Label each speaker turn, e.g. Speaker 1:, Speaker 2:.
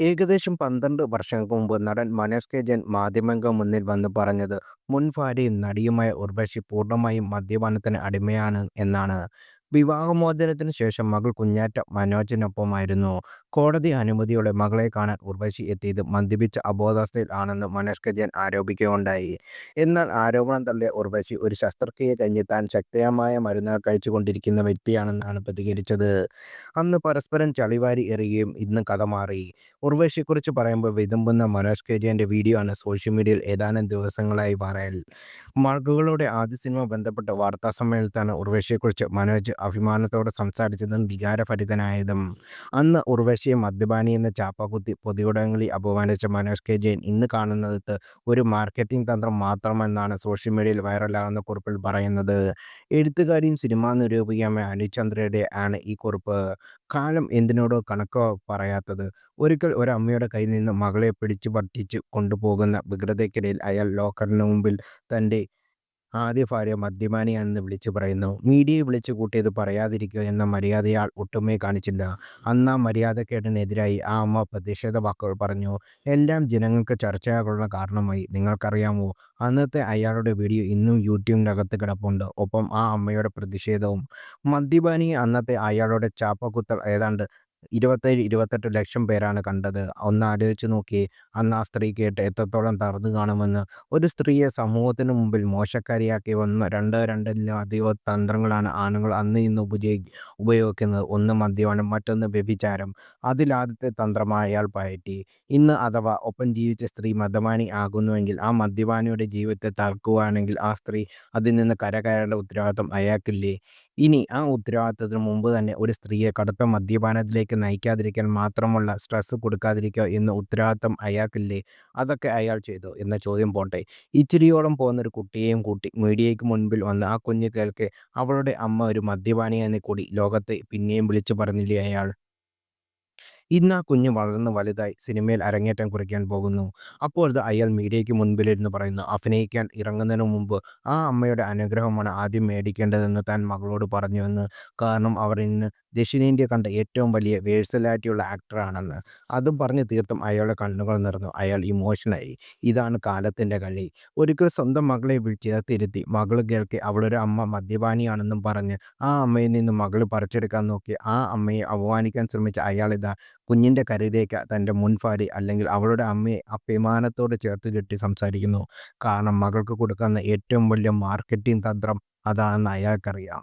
Speaker 1: ഏകദേശം 12 വർഷങ്ങൾക്ക് മുമ്പ് നടൻ മനോജ് കെ ജെൻ മാധ്യമങ്ങൾക്ക് മുന്നിൽ വന്ന് പറഞ്ഞത് മുൻ ഭാര്യയും നടിയുമായ ഉർവശി പൂർണമായും മദ്യപാനത്തിന് അടിമയാണ് എന്നാണ്. വിവാഹമോചനത്തിന് ശേഷം മകൾ കുഞ്ഞാറ്റ മനോജിനൊപ്പമായിരുന്നു. കോടതി അനുമതിയോടെ മകളെ കാണാൻ ഉർവശി എത്തിയത് മദ്യപിച്ച അബോധാവസ്ഥയിൽ ആണെന്ന് മനോജ് കെ ജയൻ ആരോപിക്കുകയുണ്ടായി. എന്നാൽ ആരോപണം തള്ളിയ ഉർവശി ഒരു ശസ്ത്രക്രിയ കഴിഞ്ഞ് താൻ ശക്തമായ മരുന്നുകൾ കഴിച്ചുകൊണ്ടിരിക്കുന്ന വ്യക്തിയാണെന്നാണ് പ്രതികരിച്ചത്. അന്ന് പരസ്പരം ചളിവാരി എറിയുകയും ഇന്ന് കഥ മാറി. ഉർവശിയെക്കുറിച്ച് പറയുമ്പോൾ വിതുമ്പുന്ന മനോജ് കെ വീഡിയോ ആണ് സോഷ്യൽ മീഡിയയിൽ ഏതാനും ദിവസങ്ങളായി വൈറൽ. മകളുടെ ആദ്യ സിനിമ ബന്ധപ്പെട്ട വാർത്താ സമ്മേളനത്താണ് ഉർവശിയെക്കുറിച്ച് മനോജ് അഭിമാനത്തോടെ സംസാരിച്ചതും വികാരഭരിതനായതും. അന്ന് ഉർവശിയെ എന്ന ചാപ്പകുത്തി പൊതുയുടങ്ങളിൽ അപമാനിച്ച മനോജ് കെ ജയൻ ഇന്ന് കാണുന്നത് ഒരു മാർക്കറ്റിംഗ് തന്ത്രം മാത്രമെന്നാണ് സോഷ്യൽ മീഡിയയിൽ വൈറലാകുന്ന കുറിപ്പിൽ പറയുന്നത്. എഴുത്തുകാരിയും സിനിമാ നിരൂപകയുമായ അനുചന്ദ്രയുടെ ആണ് ഈ കുറിപ്പ്. കാലം എന്തിനോടോ കണക്കോ പറയാത്തത്? ഒരിക്കൽ ഒരമ്മയുടെ കയ്യിൽ നിന്ന് മകളെ പിടിച്ചു പിടിച്ചുപറിച്ചു കൊണ്ടുപോകുന്ന വികൃതയ്ക്കിടയിൽ അയാൾ ലോക്കറിന് മുമ്പിൽ തന്റെ ആദ്യ ഭാര്യ മദ്യപാനിയാണെന്ന് വിളിച്ചു പറയുന്നു. മീഡിയയെ വിളിച്ചു കൂട്ടിയത് പറയാതിരിക്കുക എന്ന മര്യാദയാൾ ഒട്ടുമേ കാണിച്ചില്ല. അന്നാ മര്യാദക്കേടിനെതിരായി ആ അമ്മ പ്രതിഷേധ വാക്കുകൾ പറഞ്ഞു. എല്ലാം ജനങ്ങൾക്ക് ചർച്ചയാകാനുള്ള കാരണമായി. നിങ്ങൾക്കറിയാമോ അന്നത്തെ അയാളുടെ വീഡിയോ ഇന്നും യൂട്യൂബിനകത്ത് കിടപ്പുണ്ട്. ഒപ്പം ആ അമ്മയുടെ പ്രതിഷേധവും. മദ്യപാനി അന്നത്തെ അയാളുടെ ചാപ്പകുത്തൽ ഏതാണ്ട് ഇരുപത്തേഴ് ഇരുപത്തെട്ട് ലക്ഷം പേരാണ് കണ്ടത്. ഒന്ന് ആലോചിച്ച് നോക്കി അന്ന് ആ സ്ത്രീ കേട്ട് എത്രത്തോളം തറന്നു കാണുമെന്ന്. ഒരു സ്ത്രീയെ സമൂഹത്തിന് മുമ്പിൽ മോശക്കാരിയാക്കി വന്ന രണ്ടോ രണ്ടിലധികമോ തന്ത്രങ്ങളാണ് ആണുങ്ങൾ അന്ന് ഇന്ന് ഉപയോഗി ഉപയോഗിക്കുന്നത്. ഒന്ന് മദ്യപാനം മറ്റൊന്ന് വ്യഭിചാരം. അതിലാദ്യത്തെ തന്ത്രമായ അയാൾ പയറ്റി. ഇന്ന് അഥവാ ഒപ്പം ജീവിച്ച സ്ത്രീ മദ്യപാനി ആകുന്നുവെങ്കിൽ ആ മദ്യപാനിയുടെ ജീവിതത്തെ തകർക്കുകയാണെങ്കിൽ ആ സ്ത്രീ അതിൽ നിന്ന് കരകയറേണ്ട ഉത്തരവാദിത്വം അയാൾക്കില്ലേ? ഇനി ആ ഉത്തരവാദിത്തത്തിന് മുമ്പ് തന്നെ ഒരു സ്ത്രീയെ കടുത്ത മദ്യപാനത്തിലേക്ക് നയിക്കാതിരിക്കാൻ മാത്രമുള്ള സ്ട്രെസ് കൊടുക്കാതിരിക്കുക എന്ന് ഉത്തരവാദിത്തം അയാൾക്കില്ലേ? അതൊക്കെ അയാൾ ചെയ്തു എന്ന ചോദ്യം പോട്ടെ. ഇച്ചിരിയോളം ഒരു കുട്ടിയെയും കൂട്ടി മീഡിയയ്ക്ക് മുൻപിൽ വന്ന് ആ കുഞ്ഞു കേൾക്കെ അവളുടെ അമ്മ ഒരു മദ്യപാനിയെന്ന് കൂടി ലോകത്തെ പിന്നെയും വിളിച്ചു പറഞ്ഞില്ലേ അയാൾ. ഇന്നാ കുഞ്ഞ് വളർന്ന് വലുതായി സിനിമയിൽ അരങ്ങേറ്റം കുറിക്കാൻ പോകുന്നു. അപ്പോഴിതാ അയാൾ മീഡിയയ്ക്ക് മുൻപിലിരുന്ന് പറയുന്നു അഭിനയിക്കാൻ ഇറങ്ങുന്നതിന് മുമ്പ് ആ അമ്മയുടെ അനുഗ്രഹമാണ് ആദ്യം മേടിക്കേണ്ടതെന്ന് താൻ മകളോട് പറഞ്ഞുവെന്ന്. കാരണം അവർ ഇന്ന് ദക്ഷിണേന്ത്യ കണ്ട ഏറ്റവും വലിയ വേഴ്സലാറ്റിയുള്ള ആക്ടറാണെന്ന്. അതും പറഞ്ഞു തീർത്തും അയാളുടെ കണ്ണുകൾ നിറഞ്ഞു. അയാൾ ഇമോഷനായി. ഇതാണ് കാലത്തിന്റെ കളി. ഒരിക്കൽ സ്വന്തം മകളെ ചേർത്തിരുത്തി മകൾ കേൾക്കെ അവളൊരു അമ്മ മദ്യപാനിയാണെന്നും പറഞ്ഞ് ആ അമ്മയിൽ നിന്ന് മകൾ പറിച്ചെടുക്കാൻ നോക്കി ആ അമ്മയെ അപമാനിക്കാൻ ശ്രമിച്ച അയാളിതാ കരളിലേക്ക് കരയിലേക്ക് തന്റെ ഭാര്യ അല്ലെങ്കിൽ അവളുടെ അമ്മയെ അഭിമാനത്തോടെ ചേർത്തുകെട്ടി സംസാരിക്കുന്നു. കാരണം മകൾക്ക് കൊടുക്കുന്ന ഏറ്റവും വലിയ മാർക്കറ്റിംഗ് തന്ത്രം അതാണെന്ന് അയാൾക്കറിയാം.